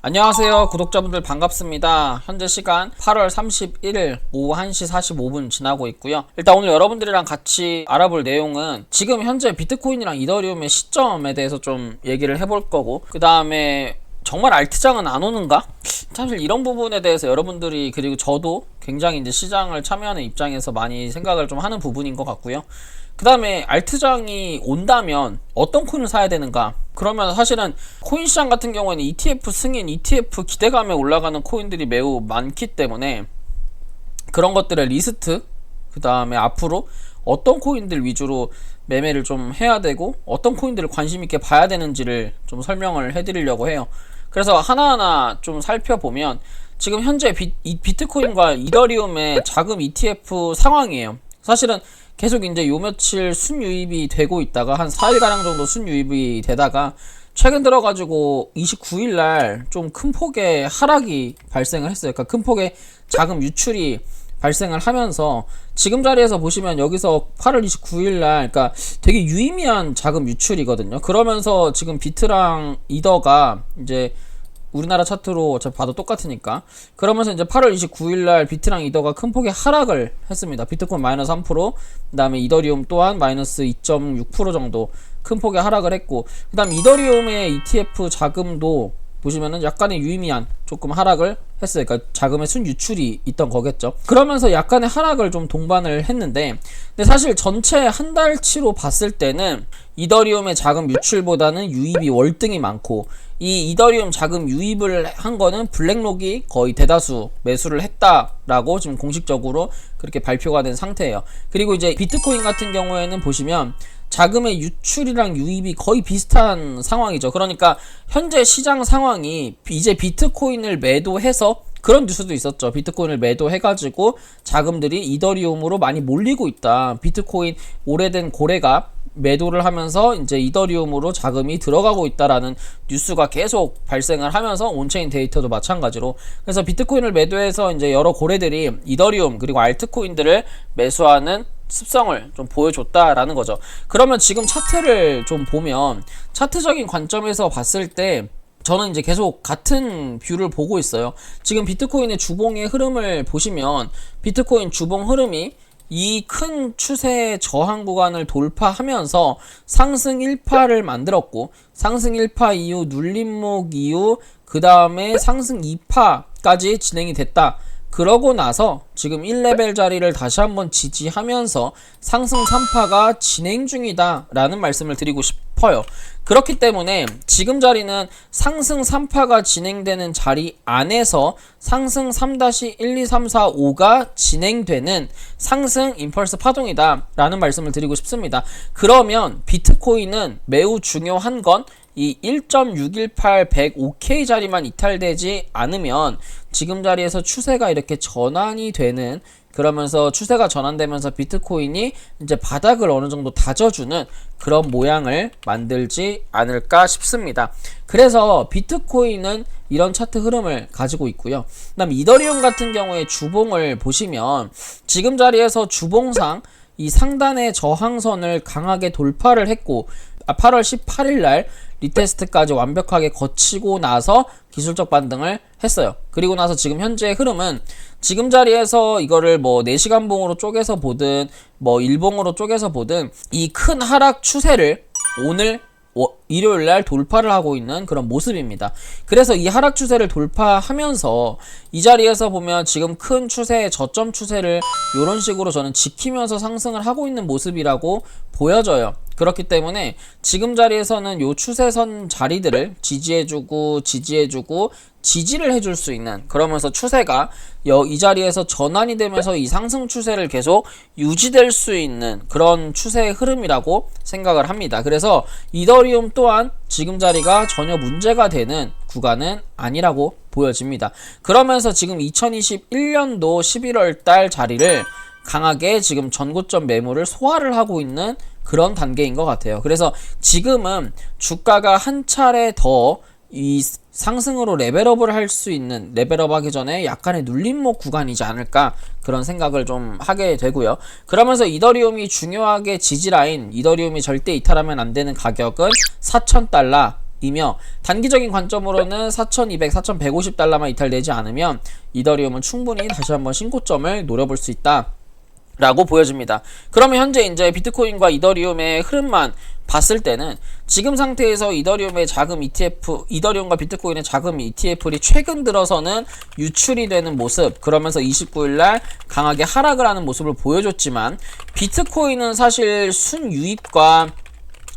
안녕하세요 구독자분들 반갑습니다 현재 시간 8월 31일 오후 1시 45분 지나고 있고요 일단 오늘 여러분들이랑 같이 알아볼 내용은 지금 현재 비트코인이랑 이더리움의 시점에 대해서 좀 얘기를 해볼 거고 그 다음에 정말 알트장은 안 오는가? 사실 이런 부분에 대해서 여러분들이 그리고 저도 굉장히 이제 시장을 참여하는 입장에서 많이 생각을 좀 하는 부분인 것 같고요. 그 다음에 알트장이 온다면 어떤 코인을 사야 되는가? 그러면 사실은 코인 시장 같은 경우에는 ETF 승인, ETF 기대감에 올라가는 코인들이 매우 많기 때문에 그런 것들의 리스트, 그 다음에 앞으로 어떤 코인들 위주로 매매를 좀 해야 되고 어떤 코인들을 관심 있게 봐야 되는지를 좀 설명을 해드리려고 해요. 그래서 하나하나 좀 살펴보면 지금 현재 비, 트 코인과 이더리움의 자금 ETF 상황이에요. 사실은 계속 이제 요 며칠 순유입이 되고 있다가 한 4일가량 정도 순유입이 되다가 최근 들어가지고 29일 날 좀 큰 폭의 하락이 발생을 했어요. 그러니까 큰 폭의 자금 유출이 발생을 하면서 지금 자리에서 보시면 여기서 8월 29일 날 그러니까 되게 유의미한 자금 유출이거든요. 그러면서 지금 비트랑 이더가 이제 우리나라 차트로 어차피 봐도 똑같으니까 그러면서 이제 8월 29일 날 비트랑 이더가 큰 폭의 하락을 했습니다. 비트코인 마이너스 3%, 그 다음에 이더리움 또한 마이너스 2.6% 정도 큰 폭의 하락을 했고 그 다음 이더리움의 ETF 자금도 보시면은 약간의 유의미한 조금 하락을 했어요. 그러니까 자금의 순 유출이 있던 거겠죠. 그러면서 약간의 하락을 좀 동반을 했는데, 근데 사실 전체 한 달치로 봤을 때는 이더리움의 자금 유출보다는 유입이 월등히 많고, 이 이더리움 자금 유입을 한 거는 블랙록이 거의 대다수 매수를 했다라고 지금 공식적으로 그렇게 발표가 된 상태예요. 그리고 이제 비트코인 같은 경우에는 보시면 자금의 유출이랑 유입이 거의 비슷한 상황이죠. 그러니까 현재 시장 상황이 이제 비트코인을 매도해서 그런 뉴스도 있었죠. 비트코인을 매도해가지고 자금들이 이더리움으로 많이 몰리고 있다. 비트코인 오래된 고래가 매도를 하면서 이제 이더리움으로 자금이 들어가고 있다라는 뉴스가 계속 발생을 하면서 온체인 데이터도 마찬가지로 그래서 비트코인을 매도해서 이제 여러 고래들이 이더리움 그리고 알트코인들을 매수하는 습성을 좀 보여줬다라는 거죠. 그러면 지금 차트를 좀 보면 차트적인 관점에서 봤을 때 저는 이제 계속 같은 뷰를 보고 있어요. 지금 비트코인의 주봉의 흐름을 보시면 비트코인 주봉 흐름이 이 큰 추세 저항 구간을 돌파하면서 상승 1파를 만들었고 상승 1파 이후 눌림목 이후 그 다음에 상승 2파까지 진행이 됐다. 그러고 나서 지금 1레벨 자리를 다시 한번 지지하면서 상승 3파가 진행 중이다 라는 말씀을 드리고 싶어요. 그렇기 때문에 지금 자리는 상승 3파가 진행되는 자리 안에서 상승 3-1, 2, 3, 4, 5가 진행되는 상승 임펄스 파동이다 라는 말씀을 드리고 싶습니다. 그러면 비트코인은 매우 중요한 건 이 1.618 105K 자리만 이탈되지 않으면 지금 자리에서 추세가 이렇게 전환이 되는 그러면서 추세가 전환되면서 비트코인이 이제 바닥을 어느 정도 다져주는 그런 모양을 만들지 않을까 싶습니다. 그래서 비트코인은 이런 차트 흐름을 가지고 있고요. 그다음 이더리움 같은 경우에 주봉을 보시면 지금 자리에서 주봉상 이 상단의 저항선을 강하게 돌파를 했고 8월 18일 날 리테스트까지 완벽하게 거치고 나서 기술적 반등을 했어요. 그리고 나서 지금 현재 흐름은 지금 자리에서 이거를 뭐 4시간 봉으로 쪼개서 보든 뭐 일봉으로 쪼개서 보든 이 큰 하락 추세를 오늘 일요일 날 돌파를 하고 있는 그런 모습입니다. 그래서 이 하락 추세를 돌파하면서 이 자리에서 보면 지금 큰 추세의 저점 추세를 이런 식으로 저는 지키면서 상승을 하고 있는 모습이라고 보여져요. 그렇기 때문에 지금 자리에서는 요 추세선 자리들을 지지해주고 지지해주고 지지를 해줄 수 있는 그러면서 추세가 이 자리에서 전환이 되면서 이 상승 추세를 계속 유지될 수 있는 그런 추세의 흐름이라고 생각을 합니다. 그래서 이더리움 또한 지금 자리가 전혀 문제가 되는 구간은 아니라고 보여집니다. 그러면서 지금 2021년도 11월 달 자리를 강하게 지금 전고점 매물을 소화를 하고 있는 그런 단계인 것 같아요. 그래서 지금은 주가가 한 차례 더 이 상승으로 레벨업을 할 수 있는 레벨업 하기 전에 약간의 눌림목 구간이지 않을까 그런 생각을 좀 하게 되고요. 그러면서 이더리움이 중요하게 지지라인 이더리움이 절대 이탈하면 안 되는 가격은 4,000달러 이며 단기적인 관점으로는 4,200, 4,150달러만 이탈되지 않으면 이더리움은 충분히 다시 한번 신고점을 노려볼 수 있다. 라고 보여집니다. 그러면 현재 이제 비트코인과 이더리움의 흐름만 봤을 때는 지금 상태에서 이더리움의 자금 ETF, 이더리움과 비트코인의 자금 ETF들이 최근 들어서는 유출이 되는 모습, 그러면서 29일 날 강하게 하락을 하는 모습을 보여줬지만 비트코인은 사실 순유입과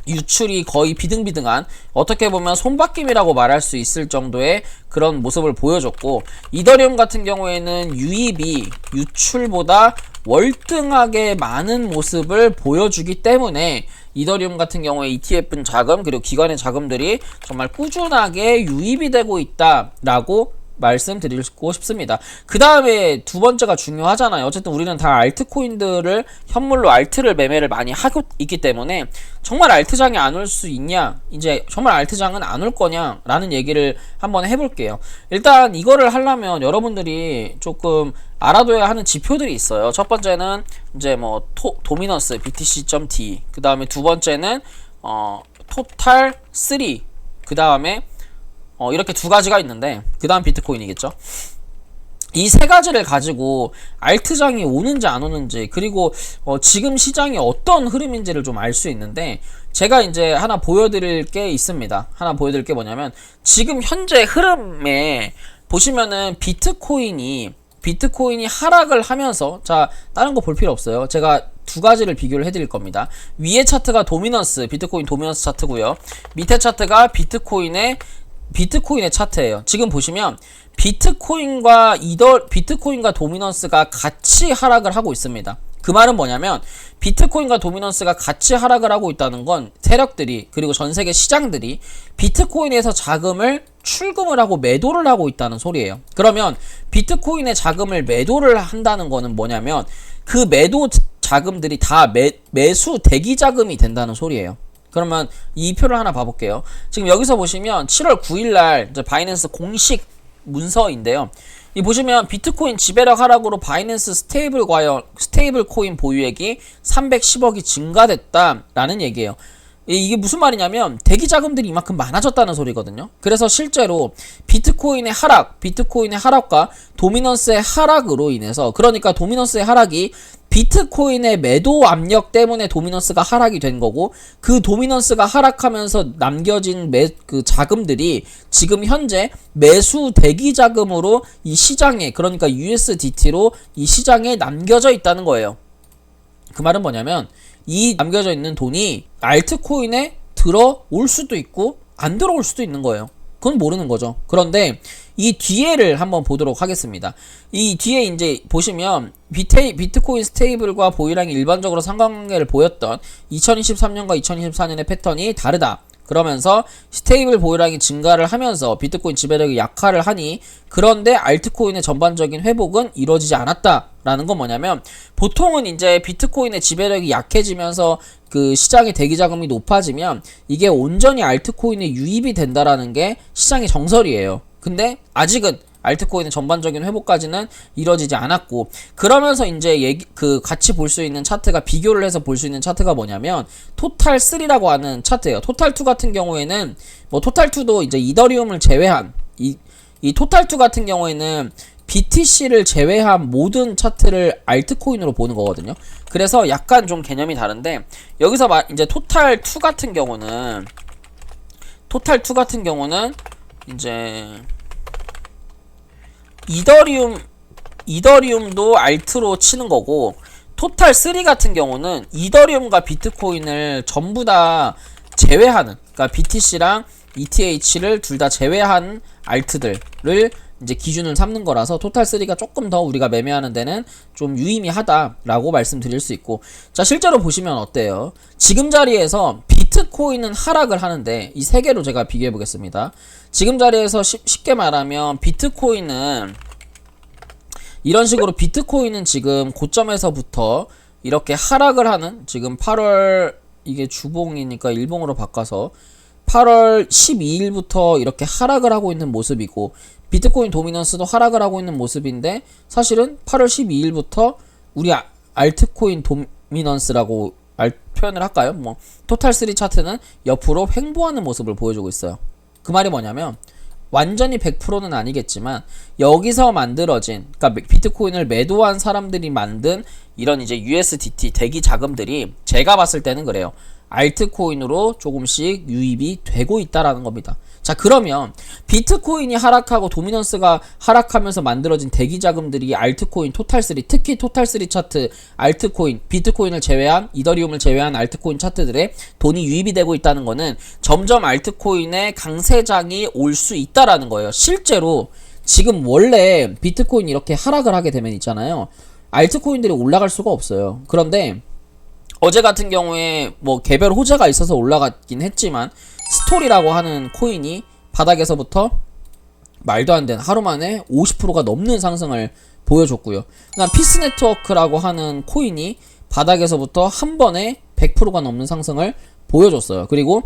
유출이 거의 비등비등한 어떻게 보면 손바뀜이라고 말할 수 있을 정도의 그런 모습을 보여줬고 이더리움 같은 경우에는 유입이 유출보다 월등하게 많은 모습을 보여주기 때문에 이더리움 같은 경우에 ETF 자금 그리고 기관의 자금들이 정말 꾸준하게 유입이 되고 있다라고 말씀드리고 싶습니다. 그 다음에 두 번째가 중요하잖아요. 어쨌든 우리는 다 알트코인들을 현물로 알트를 매매를 많이 하고 있기 때문에 정말 알트장이 안 올 수 있냐? 이제 정말 알트장은 안 올 거냐? 라는 얘기를 한번 해볼게요. 일단 이거를 하려면 여러분들이 조금 알아둬야 하는 지표들이 있어요. 첫 번째는 이제 뭐 토, 도미너스 BTC.D 그 다음에 두 번째는 어 토탈 3 그 다음에 어, 이렇게 두 가지가 있는데 그 다음 비트코인이겠죠. 이 세 가지를 가지고 알트장이 오는지 안 오는지 그리고 어, 지금 시장이 어떤 흐름인지를 좀 알 수 있는데 제가 이제 하나 보여드릴 게 있습니다. 하나 보여드릴 게 뭐냐면 지금 현재 흐름에 보시면은 비트코인이 비트코인이 하락을 하면서 자 다른 거 볼 필요 없어요. 제가 두 가지를 비교를 해드릴 겁니다. 위에 차트가 도미넌스 비트코인 도미넌스 차트고요. 밑에 차트가 비트코인의 비트코인의 차트예요. 지금 보시면 비트코인과 이더 비트코인과 도미넌스가 같이 하락을 하고 있습니다. 그 말은 뭐냐면 비트코인과 도미넌스가 같이 하락을 하고 있다는 건 세력들이 그리고 전 세계 시장들이 비트코인에서 자금을 출금을 하고 매도를 하고 있다는 소리예요. 그러면 비트코인의 자금을 매도를 한다는 거는 뭐냐면 그 매도 자금들이 다 매, 매수 대기 자금이 된다는 소리예요. 그러면 이 표를 하나 봐볼게요. 지금 여기서 보시면 7월 9일날 이제 바이낸스 공식 문서인데요. 이 보시면 비트코인 지배력 하락으로 바이낸스 스테이블 과연 스테이블 코인 보유액이 310억이 증가됐다라는 얘기예요. 이게 무슨 말이냐면 대기 자금들이 이만큼 많아졌다는 소리거든요. 그래서 실제로 비트코인의 하락, 비트코인의 하락과 도미넌스의 하락으로 인해서 그러니까 도미넌스의 하락이 비트코인의 매도 압력 때문에 도미넌스가 하락이 된 거고 그 도미넌스가 하락하면서 남겨진 매, 그 자금들이 지금 현재 매수 대기 자금으로 이 시장에 그러니까 USDT로 이 시장에 남겨져 있다는 거예요. 그 말은 뭐냐면 이 남겨져 있는 돈이 알트코인에 들어올 수도 있고 안 들어올 수도 있는 거예요. 그건 모르는 거죠. 그런데 이 뒤에를 한번 보도록 하겠습니다. 이 뒤에 이제 보시면 비테, 비트코인 스테이블과 보유량이 일반적으로 상관관계를 보였던 2023년과 2024년의 패턴이 다르다. 그러면서 스테이블 보유량이 증가를 하면서 비트코인 지배력이 약화를 하니 그런데 알트코인의 전반적인 회복은 이루어지지 않았다 라는 건 뭐냐면 보통은 이제 비트코인의 지배력이 약해지면서 그 시장의 대기 자금이 높아지면 이게 온전히 알트코인에 유입이 된다라는 게 시장의 정설이에요. 근데 아직은 알트코인의 전반적인 회복까지는 이뤄지지 않았고 그러면서 이제 얘기 그 같이 볼 수 있는 차트가 비교를 해서 볼 수 있는 차트가 뭐냐면 토탈 3라고 하는 차트예요. 토탈 2 같은 경우에는 뭐 토탈 2도 이제 이더리움을 제외한 이, 이 토탈 2 같은 경우에는 BTC를 제외한 모든 차트를 알트코인으로 보는 거거든요. 그래서 약간 좀 개념이 다른데 여기서 마, 이제 토탈 2 같은 경우는 토탈 2 같은 경우는 이제 이더리움 이더리움도 알트로 치는 거고 토탈 3 같은 경우는 이더리움과 비트코인을 전부 다 제외하는 그러니까 BTC랑 ETH를 둘 다 제외한 알트들을 이제 기준을 삼는 거라서 토탈 3가 조금 더 우리가 매매하는 데는 좀 유의미하다라고 말씀드릴 수 있고 자 실제로 보시면 어때요? 지금 자리에서 비트코인은 하락을 하는데 이 세 개로 제가 비교해 보겠습니다. 지금 자리에서 쉽, 쉽게 말하면 비트코인은 이런 식으로 비트코인은 지금 고점에서부터 이렇게 하락을 하는 지금 8월 이게 주봉이니까 일봉으로 바꿔서 8월 12일부터 이렇게 하락을 하고 있는 모습이고 비트코인 도미넌스도 하락을 하고 있는 모습인데 사실은 8월 12일부터 우리 아, 알트코인 도미넌스라고 알, 표현을 할까요? 뭐 토탈 3 차트는 옆으로 횡보하는 모습을 보여주고 있어요. 그 말이 뭐냐면 완전히 100%는 아니겠지만 여기서 만들어진 그러니까 비트코인을 매도한 사람들이 만든 이런 이제 USDT 대기 자금들이 제가 봤을 때는 그래요. 알트코인으로 조금씩 유입이 되고 있다라는 겁니다. 자, 그러면 비트코인이 하락하고 도미넌스가 하락하면서 만들어진 대기 자금들이 알트코인 토탈3 특히 토탈3 차트 알트코인 비트코인을 제외한 이더리움을 제외한 알트코인 차트들에 돈이 유입이 되고 있다는 거는 점점 알트코인의 강세장이 올 수 있다라는 거예요. 실제로 지금 원래 비트코인이 이렇게 하락을 하게 되면 있잖아요. 알트코인들이 올라갈 수가 없어요. 그런데 어제 같은 경우에 뭐 개별 호재가 있어서 올라갔긴 했지만 스토리라고 하는 코인이 바닥에서부터 말도 안 되는 하루 만에 50%가 넘는 상승을 보여줬고요. 그다음 피스 네트워크라고 하는 코인이 바닥에서부터 한 번에 100%가 넘는 상승을 보여줬어요. 그리고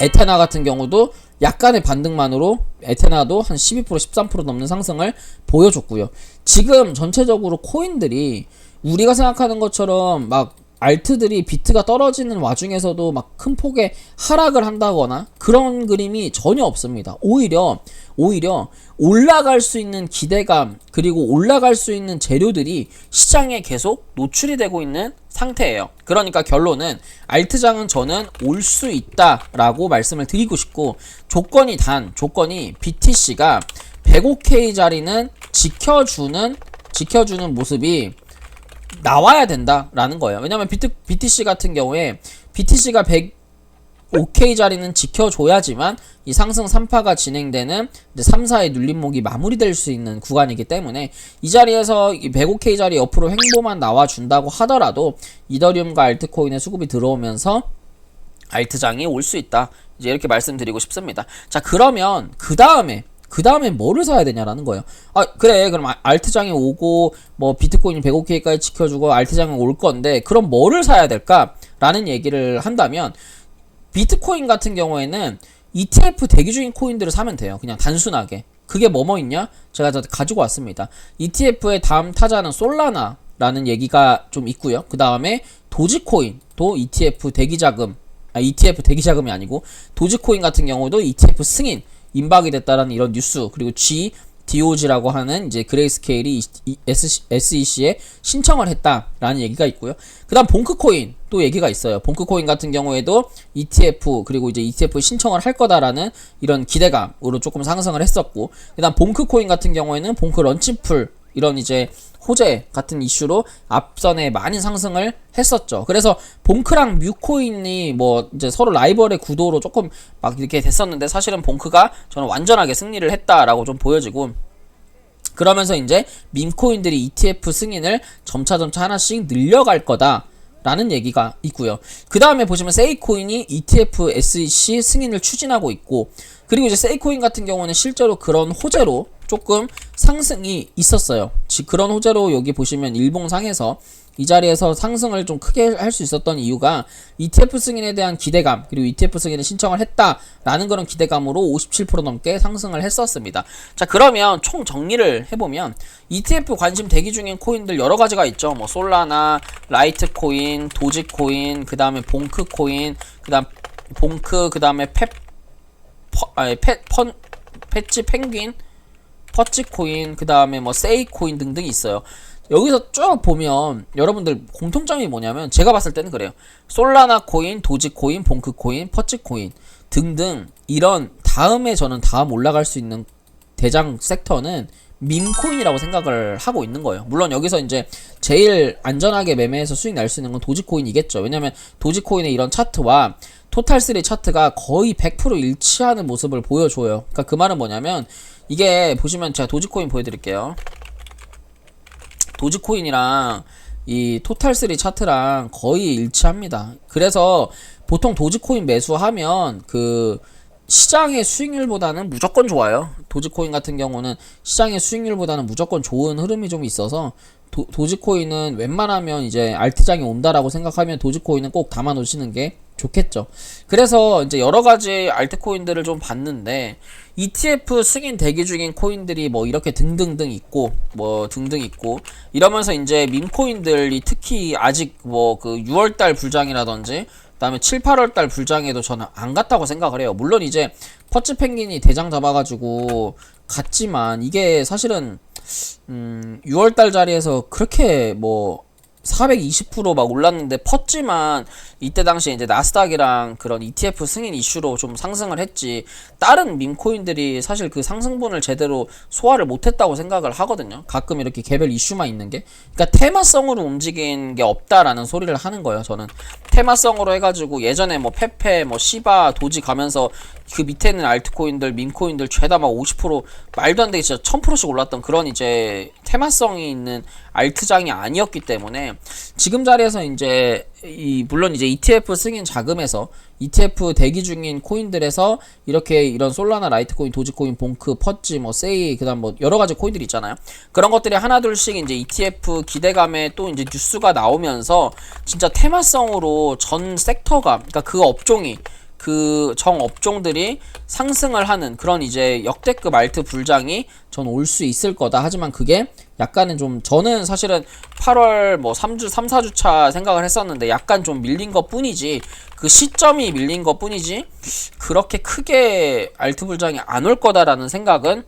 에테나 같은 경우도 약간의 반등만으로 에테나도 한 12% 13% 넘는 상승을 보여줬고요. 지금 전체적으로 코인들이 우리가 생각하는 것처럼 막 알트들이 비트가 떨어지는 와중에서도 막 큰 폭의 하락을 한다거나 그런 그림이 전혀 없습니다. 오히려 오히려 올라갈 수 있는 기대감 그리고 올라갈 수 있는 재료들이 시장에 계속 노출이 되고 있는 상태예요. 그러니까 결론은 알트장은 저는 올 수 있다라고 말씀을 드리고 싶고 조건이 단 조건이 BTC가 105K 자리는 지켜주는 지켜주는 모습이 나와야 된다라는 거예요. 왜냐면 비트, BTC 같은 경우에 BTC가 105K 자리는 지켜줘야지만 이 상승 3파가 진행되는 이제 3, 4의 눌림목이 마무리될 수 있는 구간이기 때문에 이 자리에서 이 105K 자리 옆으로 횡보만 나와준다고 하더라도 이더리움과 알트코인의 수급이 들어오면서 알트장이 올 수 있다. 이제 이렇게 말씀드리고 싶습니다. 자, 그러면 그 다음에 그 다음에 뭐를 사야 되냐라는 거예요. 아, 그래. 그럼 아- 알트장이 오고, 뭐, 비트코인이 105K까지 지켜주고, 알트장이 올 건데, 그럼 뭐를 사야 될까? 라는 얘기를 한다면, 비트코인 같은 경우에는 ETF 대기 중인 코인들을 사면 돼요. 그냥 단순하게. 그게 뭐뭐 있냐? 제가 다 가지고 왔습니다. ETF의 다음 타자는 솔라나라는 얘기가 좀 있고요. 그 다음에 도지코인도 ETF 대기 자금, 아, ETF 대기 자금이 아니고, 도지코인 같은 경우도 ETF 승인, 임박이 됐다라는 이런 뉴스 그리고 G DOG라고 하는 이제 그레이스케일이 SEC에 신청을 했다라는 얘기가 있고요. 그다음 봉크코인 또 얘기가 있어요. 봉크코인 같은 경우에도 ETF 그리고 이제 ETF 신청을 할 거다라는 이런 기대감으로 조금 상승을 했었고, 그다음 봉크코인 같은 경우에는 봉크 런치풀 이런 이제 호재 같은 이슈로 앞선에 많이 상승을 했었죠. 그래서 봉크랑 뮤코인이 뭐 이제 서로 라이벌의 구도로 조금 막 이렇게 됐었는데 사실은 봉크가 저는 완전하게 승리를 했다라고 좀 보여지고 그러면서 이제 밈코인들이 ETF 승인을 점차점차 하나씩 늘려갈 거다. 라는 얘기가 있고요. 그 다음에 보시면 세이코인이 ETF SEC 승인을 추진하고 있고 그리고 이제 세이코인 같은 경우는 실제로 그런 호재로 조금 상승이 있었어요. 지- 그런 호재로 여기 보시면 일봉상에서 이 자리에서 상승을 좀 크게 할 수 있었던 이유가 ETF 승인에 대한 기대감 그리고 ETF 승인을 신청을 했다라는 그런 기대감으로 57% 넘게 상승을 했었습니다. 자 그러면 총 정리를 해보면 ETF 관심 대기 중인 코인들 여러 가지가 있죠. 뭐 솔라나, 라이트코인, 도지코인, 그 다음에 봉크코인, 그 다음 봉크, 그 다음에 펩, 퍼, 아니 페, 펀, 패치 펭귄, 퍼치코인, 그 다음에 뭐 세이코인 등등이 있어요. 여기서 쭉 보면 여러분들 공통점이 뭐냐면 제가 봤을 때는 그래요. 솔라나 코인, 도지 코인, 봉크 코인, 퍼치 코인 등등 이런 다음에 저는 다음 올라갈 수 있는 대장 섹터는 밈코인이라고 생각을 하고 있는 거예요. 물론 여기서 이제 제일 안전하게 매매해서 수익 날 수 있는 건 도지코인이겠죠. 왜냐면 도지코인의 이런 차트와 토탈3 차트가 거의 100% 일치하는 모습을 보여줘요. 그러니까 그 말은 뭐냐면 이게 보시면 제가 도지코인 보여드릴게요. 도지코인이랑 이 토탈3 차트랑 거의 일치합니다. 그래서 보통 도지코인 매수하면 그 시장의 수익률보다는 무조건 좋아요. 도지코인 같은 경우는 시장의 수익률보다는 무조건 좋은 흐름이 좀 있어서 도, 도지코인은 웬만하면 이제 알트장이 온다라고 생각하면 도지코인은 꼭 담아 놓으시는 게 좋겠죠. 그래서 이제 여러 가지 알트코인들을 좀 봤는데 ETF 승인 대기 중인 코인들이 뭐 이렇게 등등등 있고 뭐 등등 있고 이러면서 이제 밈코인들이 특히 아직 뭐 그 6월달 불장이라든지 그다음에 7, 8월 달 불장에도 저는 안 갔다고 생각을 해요. 물론 이제 퍼츠 펭귄이 대장 잡아가지고 갔지만 이게 사실은 음 6월 달 자리에서 그렇게 뭐 420%막 올랐는데 펐지만 이때 당시에 이제 나스닥이랑 그런 ETF 승인 이슈로 좀 상승을 했지. 다른 밈코인들이 사실 그 상승분을 제대로 소화를 못했다고 생각을 하거든요. 가끔 이렇게 개별 이슈만 있는 게. 그러니까 테마성으로 움직인 게 없다라는 소리를 하는 거예요 저는. 테마성으로 해가지고 예전에 뭐 페페 뭐 시바 도지 가면서 그 밑에 있는 알트코인들 밈코인들 죄다 막 50% 말도 안 되게 진짜 1000%씩 올랐던 그런 이제 테마성이 있는 알트장이 아니었기 때문에 지금 자리에서 이제 이 물론 이제 ETF 승인 자금에서 ETF 대기 중인 코인들에서 이렇게 이런 솔라나 라이트코인, 도지코인, 봉크, 퍼지, 뭐 세이 그다음 뭐 여러 가지 코인들이 있잖아요. 그런 것들이 하나둘씩 이제 ETF 기대감에 또 이제 뉴스가 나오면서 진짜 테마성으로 전 섹터가 그러니까 그 업종이 그 정 업종들이 상승을 하는 그런 이제 역대급 알트 불장이 전 올 수 있을 거다. 하지만 그게 약간은 좀 저는 사실은 8월 뭐 3주 3, 4주 차 생각을 했었는데 약간 좀 밀린 것 뿐이지 그 시점이 밀린 것 뿐이지 그렇게 크게 알트 불장이 안 올 거다라는 생각은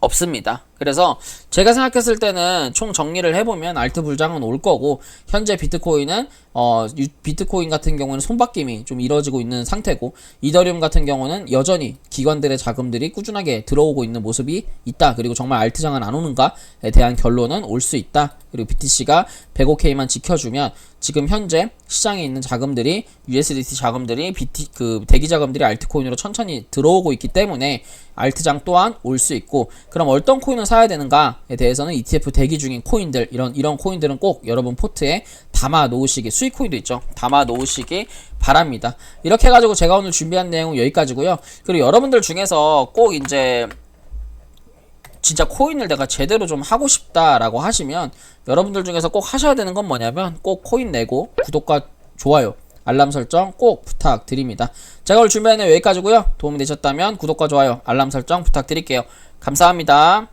없습니다. 그래서 제가 생각했을 때는 총 정리를 해보면 알트 불장은 올 거고 현재 비트코인은 어 유- 비트코인 같은 경우는 손바뀜이 좀 이뤄지고 있는 상태고 이더리움 같은 경우는 여전히 기관들의 자금들이 꾸준하게 들어오고 있는 모습이 있다. 그리고 정말 알트장은 안 오는가에 대한 결론은 올 수 있다. 그리고 BTC가 105K만 지켜주면 지금 현재 시장에 있는 자금들이 USDT 자금들이 BT 그 대기 자금들이 알트코인으로 천천히 들어오고 있기 때문에 알트장 또한 올 수 있고 그럼 어떤 코인을 사야 되는가에 대해서는 ETF 대기 중인 코인들 이런 이런 코인들은 꼭 여러분 포트에 담아 놓으시기 수익 코인도 있죠 담아 놓으시기 바랍니다 이렇게 해가지고 제가 오늘 준비한 내용은 여기까지고요 그리고 여러분들 중에서 꼭 이제 진짜 코인을 내가 제대로 좀 하고 싶다라고 하시면 여러분들 중에서 꼭 하셔야 되는 건 뭐냐면 꼭 코인 내고 구독과 좋아요 알람 설정 꼭 부탁드립니다. 제가 오늘 준비한 내용 여기까지고요. 도움이 되셨다면 구독과 좋아요 알람 설정 부탁드릴게요. 감사합니다.